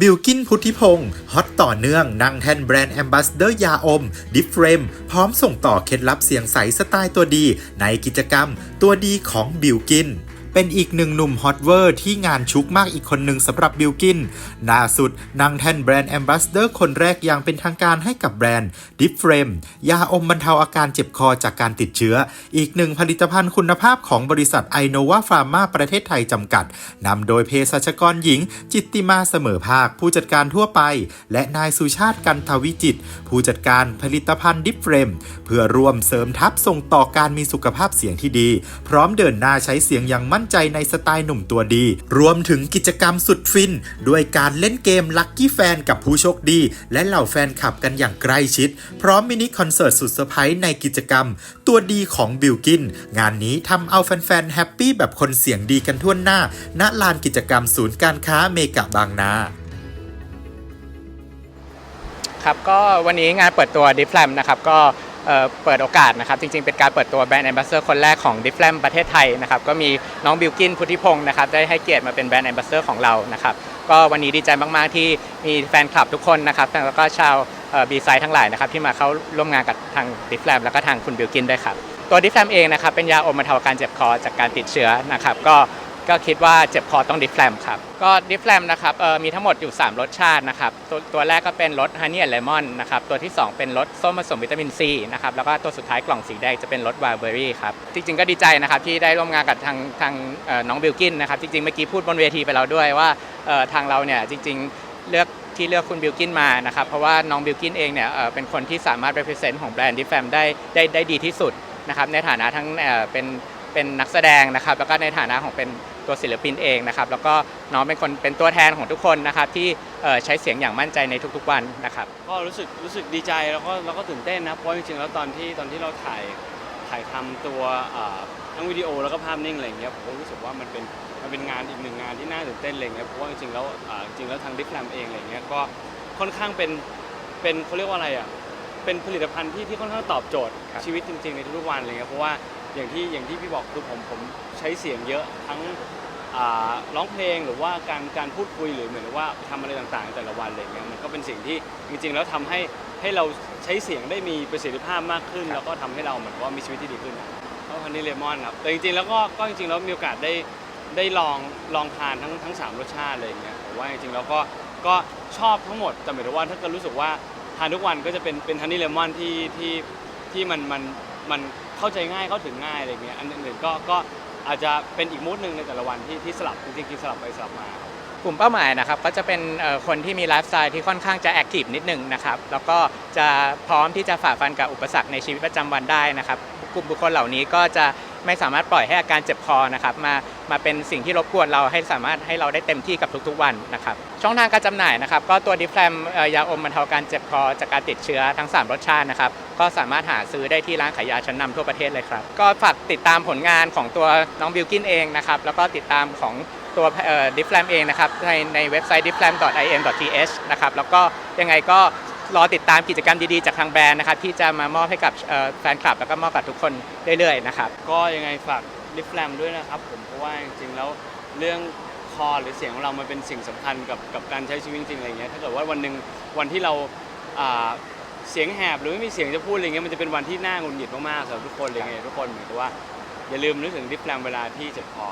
บิลกินพุทธิพงศ์ฮอตต่อเนื่องนั่งแทนแบรนด์แอมบาสเดอร์ยาอม ดิฟเฟรม พร้อมส่งต่อเคล็ดลับเสียงใสสไตล์ตัวดี ในกิจกรรมตัวดีของบิลกิน เป็นอีกหนึ่งหนุ่มฮอตเวอร์ที่งานชุกมากอีกคนหนึ่งสำหรับบิลกินล่าสุดนั่งแทนแบรนด์แอมบาสเดอร์คนแรกอย่างเป็นทางการให้กับแบรนด์ดิฟเฟรมยาอมบรรเทาอาการเจ็บคอจากการติดเชื้อ อีกหนึ่งผลิตภัณฑ์คุณภาพของบริษัทไอโนวาฟาร์มาประเทศไทยจำกัดนำโดยเภสัชกรหญิง จิตติมาเสมอภาค ผู้จัดการทั่วไป และนายสุชาติกันทวิจิต ผู้จัดการผลิตภัณฑ์ดิฟเฟรมเพื่อร่วมเสริมทัพส่งต่อการมีสุขภาพเสียงที่ดี พร้อมเดินหน้าใช้เสียงอย่างมั่นใจในสไตล์หนุ่มตัวดี รวมถึงกิจกรรมสุดฟิน ด้วยการเล่นเกมลัคกี้แฟนกับผู้โชคดี และเหล่าแฟนคลับกันอย่างใกล้ชิด พร้อมมินิคอนเสิร์ตสุดเซอร์ไพรส์ในกิจกรรม ตัวดีของบิลกิน งานนี้ทำเอาแฟนๆแฮปปี้แบบคนเสียงดีกันทั่วหน้า ณลานกิจกรรมศูนย์การค้าเมกะบางนาครับก็วันนี้งานเปิดตัว d i f l a m นะครับก็ เปิดโอกาสนะครับจริงๆ เป็นการเปิดตัวแบรนด์แอมบาสเดอร์คนแรกของ d i f l a m ประเทศไทยนะครับก็มีน้องบิลกินพุทธิพงศ์นะครับได้ให้เกียรติมาเป็นแบรนด์แอมบาสเดอร์ของเรานะครับก็วันนี้ดีใจมากๆที่มีแฟนคลับทุกคนนะครับแล้วก็ชาวบีไซด์ทั้งหลายนะครับที่มาเข้าร่วมงานกับทาง d i f l a m แล้วก็ทางคุณบิลกินด้วยครับตัว d i f l a m เองนะครับเป็นยาอมบรรเทาอาการเจ็บคอจากการติดเชื้อนะครับก็ ก็คิดว่าเจ็บคอต้องดิฟแลมครับ ก็ดิฟแลมนะครับเออมีทั้งหมดอยู่ 3 รสชาตินะครับ ตัวตัวแรกก็เป็นรสฮันนี่แอนด์เลมอนนะครับ ตัวที่ 2 เป็นรสส้มผสมวิตามินซีนะครับ แล้วก็ตัวสุดท้ายกล่องสีแดงจะเป็นรสวาเบอรี่ครับ จริงๆก็ดีใจนะครับที่ได้ร่วมงานกับทางทางน้องบิลกินนะครับ จริงๆเมื่อกี้พูดบนเวทีไปแล้วด้วยว่าทางเราเนี่ยจริง ๆเลือกที่เลือกคุณบิลกินมานะครับ เพราะว่าน้องบิลกินเองเนี่ยเป็นคนที่สามารถ represent ของแบรนด์ดิฟแลมได้ได้ได้ดีที่สุดนะครับในฐานะทั้งเป็นเป็นนักแสดงนะครับ แล้วก็ในฐานะของเป็น ตัวศิลปินเองนะครับ แล้วก็น้องเป็นคนเป็นตัวแทนของทุกคนนะครับ ที่เอ่อใช้เสียงอย่างมั่นใจในทุกๆวันนะครับ ก็รู้สึกรู้สึกดีใจแล้วก็แล้วก็ตื่นเต้นนะเพราะจริงๆแล้วตอนที่ตอนที่เราถ่ายถ่ายทำตัวอ่าทั้งวิดีโอแล้วก็ภาพนิ่งอะไรอย่างเงี้ยผมก็รู้สึกว่ามันเป็นมันเป็นงานอีกหนึ่งงานที่น่าตื่นเต้นอะไรเงี้ยเพราะว่าจริงๆแล้วอ่าจริงๆแล้วทางดิฟแลมเองอะไรเงี้ยก็ค่อนข้างเป็นเป็นเขาเรียกว่าอะไรอะเป็นผลิตภัณฑ์ที่ที่ค่อนข้างตอบโจทย์ครับชีวิตจริงๆในทุกๆวันอะไรเงี้ยเพราะว่า อย่างที่อย่างที่พี่บอกคือผมผมใช้เสียงเยอะทั้งอ่าร้องเพลงหรือว่าการการพูดคุยหรือเหมือนกับว่าทำอะไรต่างๆในแต่ละวันอะไรเงี้ยมันก็เป็นสิ่งที่จริงๆแล้วทำให้ให้เราใช้เสียงได้มีประสิทธิภาพมากขึ้นครับแล้วก็ทำให้เราเหมือนกับว่ามีชีวิตที่ดีขึ้นก็ฮันนี่เลมอนครับแต่จริงๆแล้วก็ก็จริงๆแล้วมีโอกาสได้ได้ลองลองทานทั้งทั้งสามรสชาติอะไรเงี้ยผมว่าจริงๆแล้วก็ก็ชอบทั้งหมดแต่หมายถึงว่าถ้าเกิดรู้สึกว่าทานทุกวันก็จะเป็นเป็นฮันนี่เลมอนที่ที่ที่มันมันมัน เข้าใจง่ายเข้าถึงง่ายอะไรเงี้ยอันอื่นๆก็ก็อาจจะเป็นอีกมูดหนึ่งในแต่ละวันที่ที่สลับจริงๆกินสลับไปสลับมา กลุ่มเป้าหมายนะครับก็จะเป็นเอ่อคนที่มีไลฟ์สไตล์ที่ค่อนข้างจะแอคทีฟนิดหนึงนะครับแล้วก็จะพร้อมที่จะฝ่าฟันกับอุปสรรคในชีวิตประจำวันได้นะครับกลุ่มบุคคลเหล่านี้ก็จะ ไม่สามารถปล่อยให้อาการเจ็บคอนะครับมามาเป็นสิ่งที่รบกวนเราให้สามารถให้เราได้เต็มที่กับทุกๆวันนะครับช่องทางการจำหน่ายนะครับ ก็ตัวดิฟแฟมยาอมบรรเทาการเจ็บคอจากการติดเชื้อทั้ง 3 รสชาตินะครับก็สามารถหาซื้อได้ที่ร้านขายยาชั้นนำทั่วประเทศเลยครับก็ฝากติดตามผลงานของตัวน้องบิลกินเองนะครับแล้วก็ติดตามของตัวดิฟแฟมเองนะครับในในเว็บไซต์ difflam.im.th นะครับแล้วก็ยังไงก็ รอติดตามกิจกรรมดีๆ จากทางแบรนด์นะครับที่จะมามอบให้กับแฟนคลับ แล้วก็มอบกับทุกคนเรื่อยๆนะครับก็ยังไงฝากลิฟแลมด้วยนะครับผมเพราะว่าจริงๆแล้วเรื่องคอหรือเสียงของเรามันเป็นสิ่งสำคัญกับกับการใช้ชีวิตจริงๆอะไรเงี้ยถ้าเกิดว่าวันหนึ่งวันที่เราเสียงแหบหรือไม่มีเสียงจะพูดอะไรเงี้ยมันจะเป็นวันที่น่าหงุดหงิดมากๆสำหรับทุกคนอะไงทุกคนเหมือนกับว่าอย่าลืมนึกถึงลิฟแลมเวลาที่เจ็บคอ